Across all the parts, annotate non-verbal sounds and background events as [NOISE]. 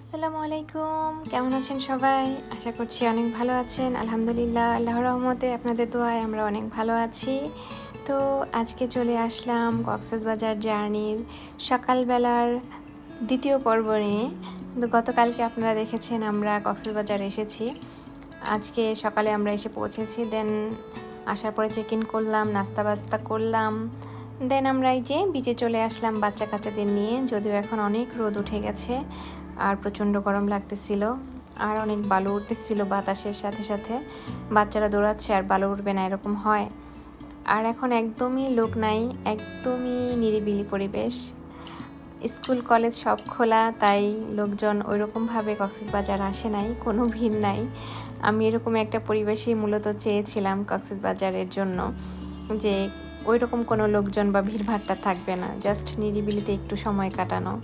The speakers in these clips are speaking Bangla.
আসসালামু আলাইকুম। কেমন আছেন সবাই? আশা করছি অনেক ভালো আছেন। আলহামদুলিল্লাহ, আল্লাহর রহমতে আপনাদের দোয়ায় আমরা অনেক ভালো আছি। তো আজকে চলে আসলাম কক্সবাজার জার্নির সকালবেলার দ্বিতীয় পর্ব নিয়ে। তো গতকালকে আপনারা দেখেছেন আমরা কক্সবাজার এসেছি। আজকে সকালে আমরা এসে পৌঁছেছি, দেন আসার পরে চেক ইন করলাম, নাস্তা বাস্তা করলাম। দেন আমরা এই যে বিচে চলে আসলাম বাচ্চা কাচ্চাদের নিয়ে, যদিও এখন অনেক রোদ উঠে গেছে। আর প্রচণ্ড গরম লাগতেছিল। আর অনেক বালু উঠতেছিল বাতাসের সাথে সাথে। বাচ্চারা দৌড়াচ্ছে আর বালু উঠবে না এরকম হয়। আর এখন একদমই লোক নাই, একদমই নিরিবিলি পরিবেশ। স্কুল, কলেজ সব খোলা, তাই লোকজন ওইরকমভাবে কক্সবাজার আসে নাই, কোনো ভিড় নাই। আমি এরকম একটা পরিবেশই মূলত চেয়েছিলাম কক্সবাজারের জন্য, যে ওই রকম কোনো লোকজন বা ভিড়ভাট্টা থাকবে না, জাস্ট নিরিবিলিতে একটু সময় কাটানো।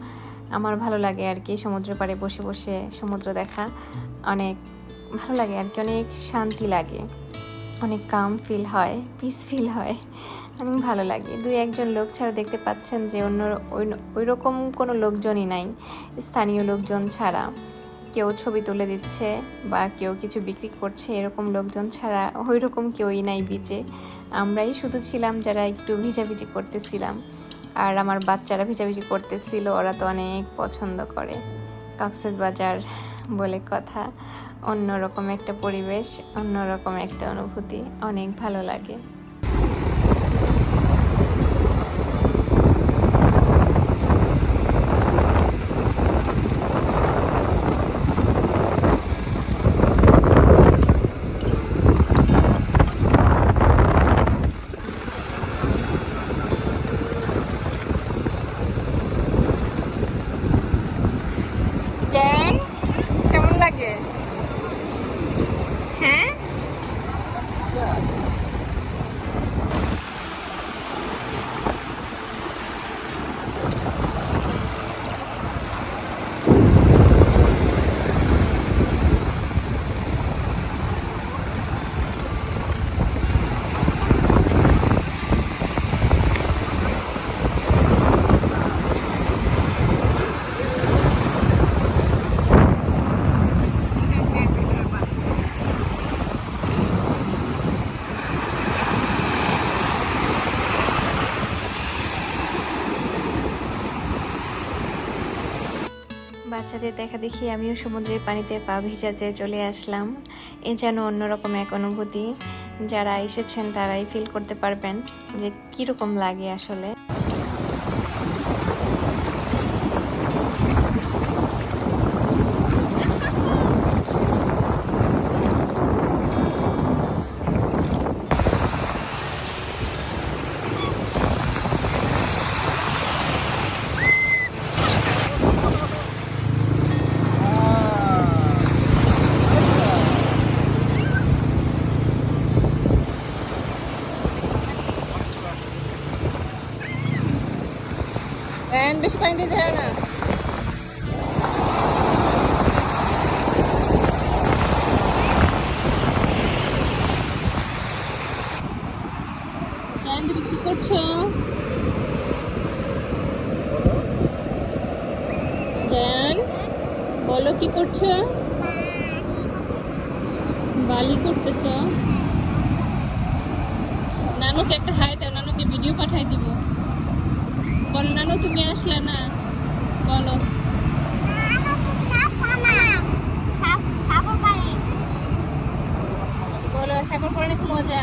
আমার ভালো লাগে আর কি সমুদ্র পাড়ে বসে বসে সমুদ্র দেখা। অনেক ভালো লাগে আর কি, অনেক শান্তি লাগে। অনেক কাম ফিল হয় পিস ফিল হয়। অনেক ভালো লাগে। দুই একজন লোক ছাড়া দেখতে পাচ্ছেন যে অন্য ওই রকম কোনো লোকজনই নাই, স্থানীয় লোকজন ছাড়া। কেউ ছবি তুলে দিচ্ছে বা কেউ কিছু বিক্রি করছে, এরকম লোকজন ছাড়া ওই রকম কেউই নাই বিচে আমরাই শুধু ছিলাম যারা একটু ভিজাভিজি করতেছিলাম। আর আমার বাচ্চারা ভিজাভিজি করতেছিল, ওরা তো অনেক পছন্দ করে। কক্সেস বাজার বলে কথা, অন্যরকম একটা পরিবেশ, অন্যরকম একটা অনুভূতি, অনেক ভালো লাগে জ্ঞান কেমন লাগে হ্যাঁ বাচ্চাদের দেখা দেখি, আমিও সমুদ্রের পানিতে পা ভিজাতে চলে আসলাম। এ যেন অন্যরকম এক অনুভূতি। যারা এসেছেন তারাই ফিল করতে পারবেন যে কীরকম লাগে আসলে। বেশি পানিতে যায় না। কি করছ? বলো কি করছ? বালি করতেছ। নানুকে একটা হাই দাও, নানুকে ভিডিও পাঠাই দিব। বলো নানু তুমি আসলে না বলো। বলো সাগর করে অনেক মজা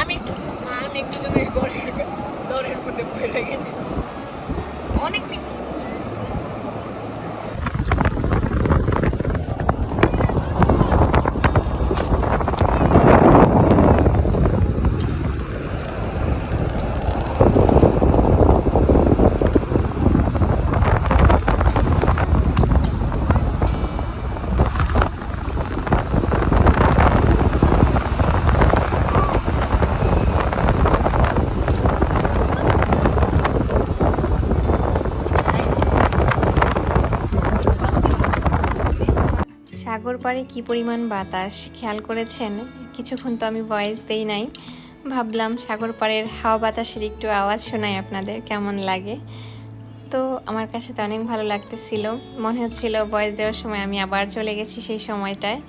আমি একটু আমি একটু যদি গড়ের দরের মধ্যে পড়ে গেছি অনেক নিচে পাড়ে কি পরিমাণ বাতাস? খেয়াল করেছেন? কিছুক্ষণ তো আমি ভয়েস দেই নাই। ভাবলাম সাগর পাড়ের হাওয়া বাতাসের একটু আওয়াজ শোনাই আপনাদের, কেমন লাগে? তো আমার কাছে তো অনেক ভালো লাগতেছিল। মনে হচ্ছিল ভয়েস দেওয়ার সময় আমি আবার চলে গেছি সেই সময়টায়।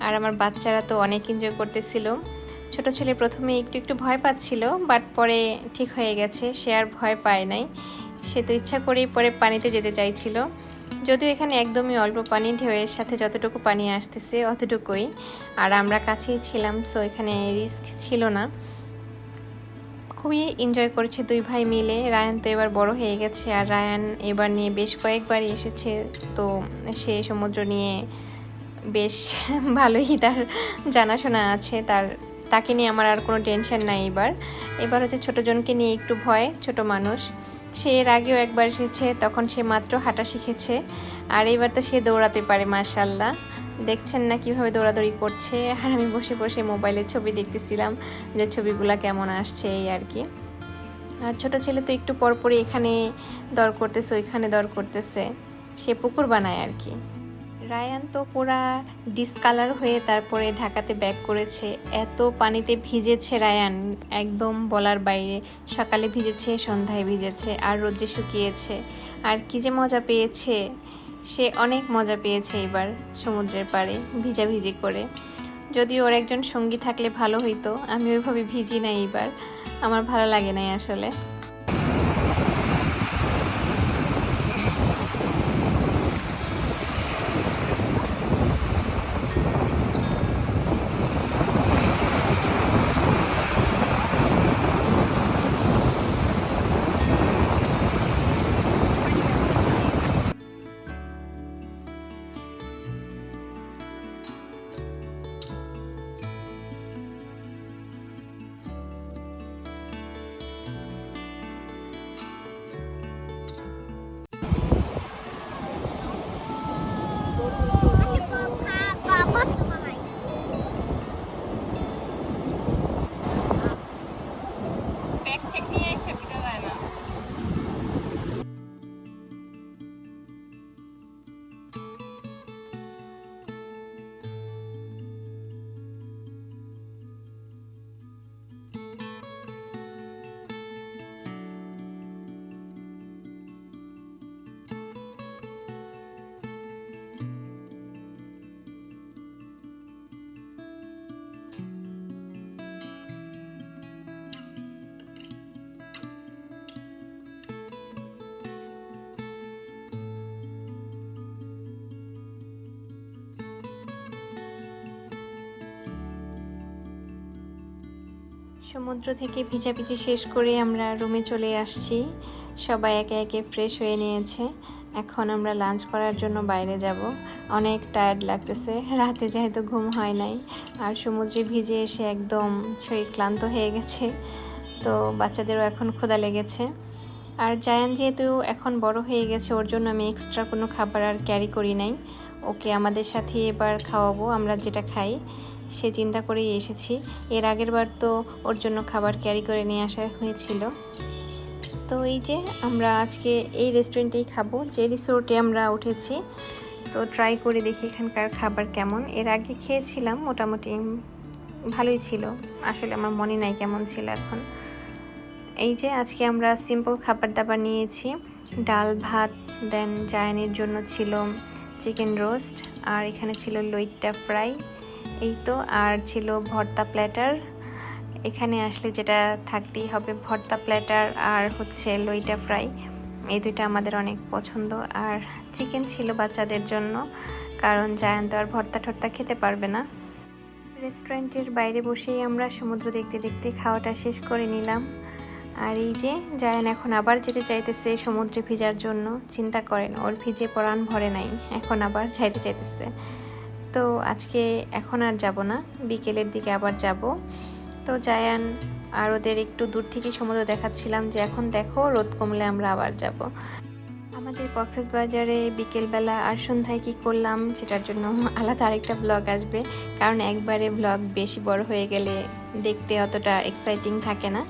আর আমার বাচ্চারা তো অনেক এনজয় করতেছিল। ছোট ছেলে প্রথমে একটু একটু ভয় পাচ্ছিল বাট পরে ঠিক হয়ে গেছে, সে আর ভয় পায় নাই। সে তো ইচ্ছা করেই পরে পানিতে যেতে চাইছিল। যদিও এখানে একদমই অল্প পানি, ঢেউয়ের সাথে যতটুকু পানি আসতেছে অতটুকুই। আর আমরা কাছেই ছিলাম সো এখানে রিস্ক ছিল না। খুবই এনজয় করেছে দুই ভাই মিলে। রায়ান তো এবার বড় হয়ে গেছে, আর রায়ান এবার নিয়ে বেশ কয়েকবারই এসেছে। তো সে সমুদ্র নিয়ে বেশ [LAUGHS] ভালোই তার জানাশোনা আছে। তার, তাকে নিয়ে আমার আর কোনো টেনশন নাই এবার। এবার হচ্ছে ছোটো জনকে নিয়ে একটু ভয়, ছোট মানুষ। সে এর আগেও একবার এসেছে, তখন সে মাত্র হাঁটা শিখেছে। আর এবার তো সে দৌড়াতে পারে মাশাল্লাহ দেখছেন না কীভাবে দৌড়াদৌড়ি করছে? আর আমি বসে বসে মোবাইলের ছবি দেখতেছিলাম যে ছবিগুলো কেমন আসছে এই আর কি। আর ছোট ছেলে তো একটু পরপরই এখানে দর করতেছে, ওইখানে দর করতেছে। সে পুকুর বানায় আর কি। রায়ান তো পুরা ডিসকালার হয়ে তারপরে ঢাকাতে ব্যাক করেছে। এত পানিতে ভিজেছে রায়ান, একদম বলার বাইরে। সকালে ভিজেছে, সন্ধ্যায় ভিজেছে, আর রোদ্রে শুকিয়েছে। আর কি যে মজা পেয়েছে, সে অনেক মজা পেয়েছে এবার সমুদ্রের পাড়ে, ভিজাভিজি করে। যদি ওর একজন সঙ্গী থাকলে ভালো হইতো, আমি ওইভাবে ভিজি না এইবার আমার ভালো লাগে নাই আসলে। ব্যাগ থেকে সমুদ্র থেকে ভিজাভিজি শেষ করে আমরা রুমে চলে আসছি। সবাই একে একে ফ্রেশ হয়ে নিয়েছে। এখন আমরা লাঞ্চ করার জন্য বাইরে যাব। অনেক টায়ার্ড লাগতেছে। রাতে যেহেতু ঘুম হয় নাই। আর সমুদ্রে ভিজে এসে একদম শরীর ক্লান্ত হয়ে গেছে। তো বাচ্চাদেরও এখন ক্ষুধা লেগেছে। আর জায়ান যেহেতু এখন বড় হয়ে গেছে, ওর জন্য আমি এক্সট্রা কোনো খাবার আর ক্যারি করি নাই। ওকে আমাদের সাথে এবার খাওয়াবো, আমরা যেটা খাই। সে চিন্তা করেই এসেছি। এর আগের বার তো ওর জন্য খাবার ক্যারি করে নিয়ে আসা হয়েছিল। তো এই যে আমরা আজকে এই রেস্টুরেন্টেই খাব, যে রিসোর্টে আমরা উঠেছি। তো ট্রাই করে দেখি এখানকার খাবার কেমন। এর আগে খেয়েছিলাম, মোটামুটি ভালোই ছিল। আসলে আমার মনে নাই কেমন ছিল এখন। এই যে আজকে আমরা সিম্পল খাবার দাবার নিয়েছি। ডাল, ভাত দেন জায়ানের জন্য ছিল চিকেন রোস্ট আর এখানে ছিল লইট্টা ফ্রাই এই তো, আর ছিল ভর্তা প্ল্যাটার। এখানে আসলে যেটা থাকতেই হবে, ভর্তা প্ল্যাটার আর হচ্ছে লইটা ফ্রাই। এই দুইটা আমাদের অনেক পছন্দ। আর চিকেন ছিল বাচ্চাদের জন্য, কারণ জায়ান তো আর ভর্তা ঠর্তা খেতে পারবে না। রেস্টুরেন্টের বাইরে বসেই আমরা সমুদ্র দেখতে দেখতে খাওয়াটা শেষ করে নিলাম। আর এই যে, জায়ান এখন আবার যেতে চাইতেছে সমুদ্রে ভিজার জন্য। চিন্তা করেন, ওর ভিজে পরাণ ভরে নাই, এখন আবার যাইতে চাইতেছে। তো আজকে এখন আর যাব না। বিকেলের দিকে আবার যাব। তো জায়ান আর ওদের একটু দূর থেকে সমুদ্র দেখাচ্ছিলাম যে এখন দেখো রোদ কমলে আমরা আবার যাব। আমাদের কক্সেস বাজারে বিকেলবেলা আর সন্ধ্যায় কী করলাম সেটার জন্য আলাদা আরেকটা ব্লগ আসবে। কারণ একবারে ব্লগ বেশি বড় হয়ে গেলে দেখতে অতটা এক্সাইটিং থাকে না।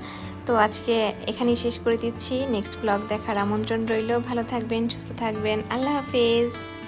তো আজকে এখানেই শেষ করে দিচ্ছি। নেক্সট ব্লগ দেখার আমন্ত্রণ রইল। ভালো থাকবেন, সুস্থ থাকবেন। আল্লাহ হাফেজ।